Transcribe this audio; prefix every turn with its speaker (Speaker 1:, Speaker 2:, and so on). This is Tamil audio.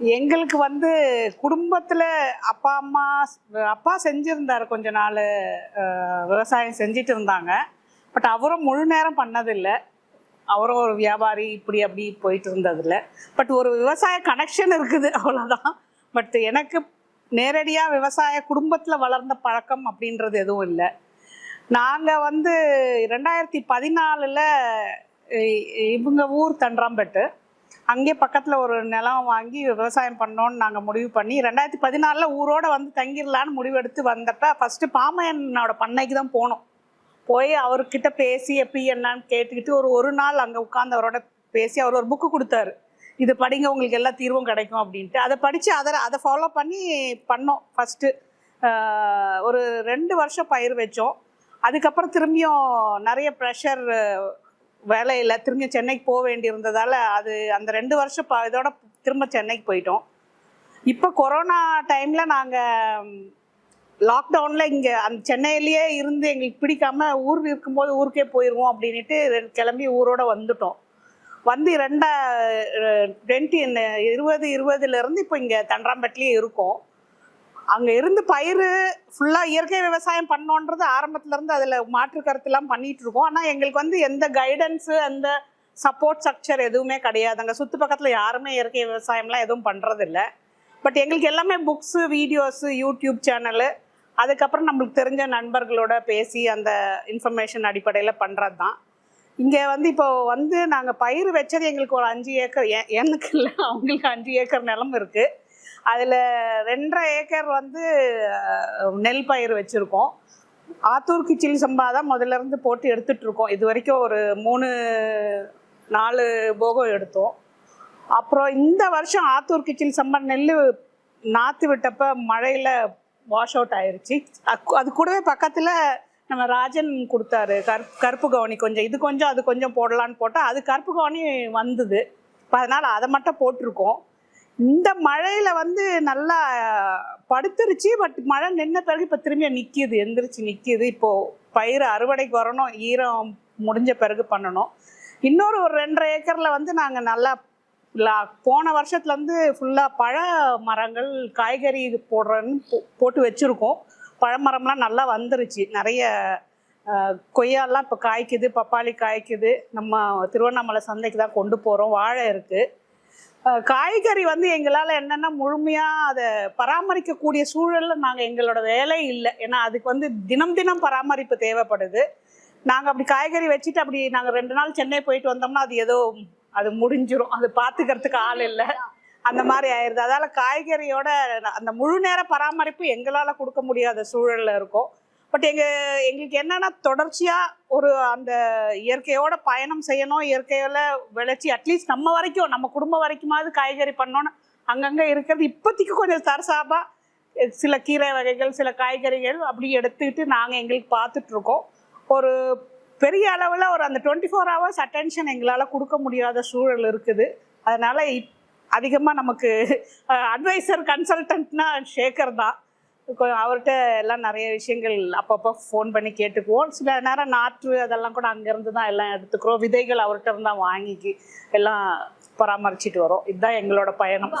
Speaker 1: எங்களுக்கு வந்து குடும்பத்தில் அப்பா அம்மா அப்பா செஞ்சுருந்தார் கொஞ்ச நாள் விவசாயம் செஞ்சுட்டு இருந்தாங்க. பட் அவரும் முழு நேரம் பண்ணதில்லை. அவரும் ஒரு வியாபாரி இப்படி அப்படி போயிட்டு இருந்ததில்ல. பட் ஒரு விவசாய கனெக்ஷன் இருக்குது அவ்வளோதான் பட் எனக்கு நேரடியாக விவசாய குடும்பத்தில் வளர்ந்த பழக்கம் அப்படின்றது எதுவும் இல்லை. நாங்கள் வந்து ரெண்டாயிரத்தி பதினாலில் இவங்க ஊர் தன்றாம்பேட்டு. அங்கே பக்கத்தில் ஒரு நிலம் வாங்கி விவசாயம் பண்ணோன்னு நாங்கள் முடிவு பண்ணி ரெண்டாயிரத்தி பதினாலில் ஊரோட வந்து தங்கிடலான்னு முடிவெடுத்து வந்தப்ப ஃபஸ்ட்டு பாமையனோட பண்ணைக்கு தான் போனோம். போய் அவர்கிட்ட பேசி எப்படி என்னன்னு கேட்டுக்கிட்டு ஒரு ஒரு நாள் அங்கே உட்காந்து அவரோட பேசி அவர் ஒரு புக்கு கொடுத்தாரு. இது படிங்க உங்களுக்கு எல்லா தீர்வும் கிடைக்கும் அப்படின்ட்டு. அதை படித்து அதை அதை ஃபாலோ பண்ணி பண்ணோம் ஃபஸ்ட்டு ஒரு ரெண்டு வருஷம் பயிர் வச்சோம். அதுக்கப்புறம் திரும்பியும் நிறைய ப்ரெஷர் வேலையில் திரும்பியும் சென்னைக்கு போக வேண்டியிருந்ததால் அது அந்த ரெண்டு வருஷம் ப இதோட திரும்ப சென்னைக்கு போயிட்டோம். இப்போ கொரோனா டைமில் நாங்கள் லாக்டவுனில் இங்கே அந்த சென்னையிலேயே இருந்து எங்களுக்கு பிடிக்காம ஊர் இருக்கும்போது ஊருக்கே போயிடுவோம் அப்படின்ட்டு கிளம்பி ஊரோட வந்துட்டோம். வந்து ரெண்டா டுவெண்ட்டி இருபது இருபதுலேருந்து இப்போ இங்கே தண்டராம்பேட்டிலேயே இருக்கோம். அங்கே இருந்து பயிர் ஃபுல்லாக இயற்கை விவசாயம் பண்ணோன்றது ஆரம்பத்துலேருந்து அதில் மாற்று கருத்துலாம் பண்ணிட்டு இருக்கோம். ஆனால் எங்களுக்கு வந்து எந்த கைடன்ஸு அந்த சப்போர்ட் ஸ்ட்ரக்சர் எதுவுமே கிடையாது. அங்கே சுற்று பக்கத்தில் யாருமே இயற்கை விவசாயம்லாம் எதுவும் பண்ணுறதில்ல பட் எங்களுக்கு எல்லாமே புக்ஸு வீடியோஸு யூடியூப் சேனலு அதுக்கப்புறம் நம்மளுக்கு தெரிஞ்ச நண்பர்களோட பேசி அந்த இன்ஃபர்மேஷன் அடிப்படையில் பண்ணுறது தான் இங்கே வந்து இப்போ வந்து நாங்கள் பயிர் வச்சது எங்களுக்கு ஒரு அஞ்சு ஏக்கர். எனக்கு இல்லை அவங்களுக்கு அஞ்சு ஏக்கர் நிலம் இருக்குது அதில் ரெண்டரை ஏக்கர் வந்து நெல் பயிர் வச்சுருக்கோம். ஆத்தூர் கிச்சிலி சம்பா தான் முதல்ல இருந்து போட்டு எடுத்துட்டு இருக்கோம். இது வரைக்கும் ஒரு மூணு நாலு போகம் எடுத்தோம். அப்புறம் இந்த வருஷம் ஆத்தூர் கிச்சிலி சம்பா நெல் நாற்று விட்டப்ப மழையில் வாஷ் அவுட் ஆயிடுச்சு அது கூடவே பக்கத்தில் நம்ம ராஜன் கொடுத்தாரு. கருப்பு கருப்பு கவனி கொஞ்சம் இது கொஞ்சம் அது கொஞ்சம் போடலான்னு போட்டால் அது கருப்பு கவனி வந்தது. இப்போ அதனால் அதை மட்டும் போட்டிருக்கோம். இந்த மழையில் வந்து நல்லா படுத்துருச்சு பட் மழை நின்ன பிறகு இப்போ திரும்பி நிற்கிது எந்திரிச்சு நிற்கிது இப்போது பயிர் அறுவடைக்கு வரணும் ஈரம் முடிஞ்ச பிறகு பண்ணணும். இன்னொரு ஒரு ரெண்டரை ஏக்கரில் வந்து நாங்கள் நல்லா லா- போன வருஷத்துலேருந்து ஃபுல்லாக பழ மரங்கள் காய்கறி இது போடுறேன்னு போ- போட்டு வச்சுருக்கோம். பழமரம்லாம் நல்லா வந்துருச்சு. நிறைய கொய்யாலாம் இப்போ காய்க்குது பப்பாளி காய்க்குது. நம்ம திருவண்ணாமலை சந்தைக்கு தான் கொண்டு போகிறோம் வாழை இருக்குது காய்கறி வந்து எங்களால் என்னென்னா முழுமையாக அதை பராமரிக்கக்கூடிய சூழலில் நாங்கள் எங்களோட வேலை இல்லை. ஏன்னா அதுக்கு வந்து தினம் தினம் பராமரிப்பு தேவைப்படுது. நாங்கள் அப்படி காய்கறி வச்சுட்டு அப்படி நாங்கள் ரெண்டு நாள் சென்னை போயிட்டு வந்தோம்னா அது ஏதோ அது முடிஞ்சிரும். அது பார்த்துக்கிறதுக்கு ஆள் இல்லை. அந்த மாதிரி ஆயிடுது அதால் காய்கறியோட அந்த முழு நேர பராமரிப்பு எங்களால் கொடுக்க முடியாத சூழலில் இருக்கும். பட் எங்கள் எங்களுக்கு என்னென்னா தொடர்ச்சியாக ஒரு அந்த இயற்கையோட பயணம் செய்யணும் இயற்கையோட விளைச்சி அட்லீஸ்ட் நம்ம வரைக்கும் நம்ம குடும்பம் வரைக்குமாவது காய்கறி பண்ணோன்னு அங்கங்கே இருக்கிறது. இப்போதைக்கு கொஞ்சம் தரசாபாக சில கீரை வகைகள் சில காய்கறிகள் அப்படி எடுத்துக்கிட்டு நாங்கள் எங்களுக்கு பார்த்துட்ருக்கோம். ஒரு பெரிய அளவில் ஒரு அந்த டுவெண்ட்டி ஃபோர் ஹவர்ஸ் அட்டென்ஷன் எங்களால் கொடுக்க முடியாத சூழல் இருக்குது. அதனால் இப் அதிகமாக நமக்கு அட்வைசர் கன்சல்டன்ட்னா ஷேகர் தான். அவர்கிட்ட எல்லாம் நிறைய விஷயங்கள் அப்பப்போ ஃபோன் பண்ணி கேட்டுக்குவோம். சில நேரம் நாற்று அதெல்லாம் கூட அங்கேருந்து தான் எல்லாம் எடுத்துக்கிறோம். விதைகள் அவர்கிட்ட இருந்து தான் வாங்கி எல்லாம் பராமரிச்சிட்டு வரோம். இதுதான் எங்களோட பயணம்.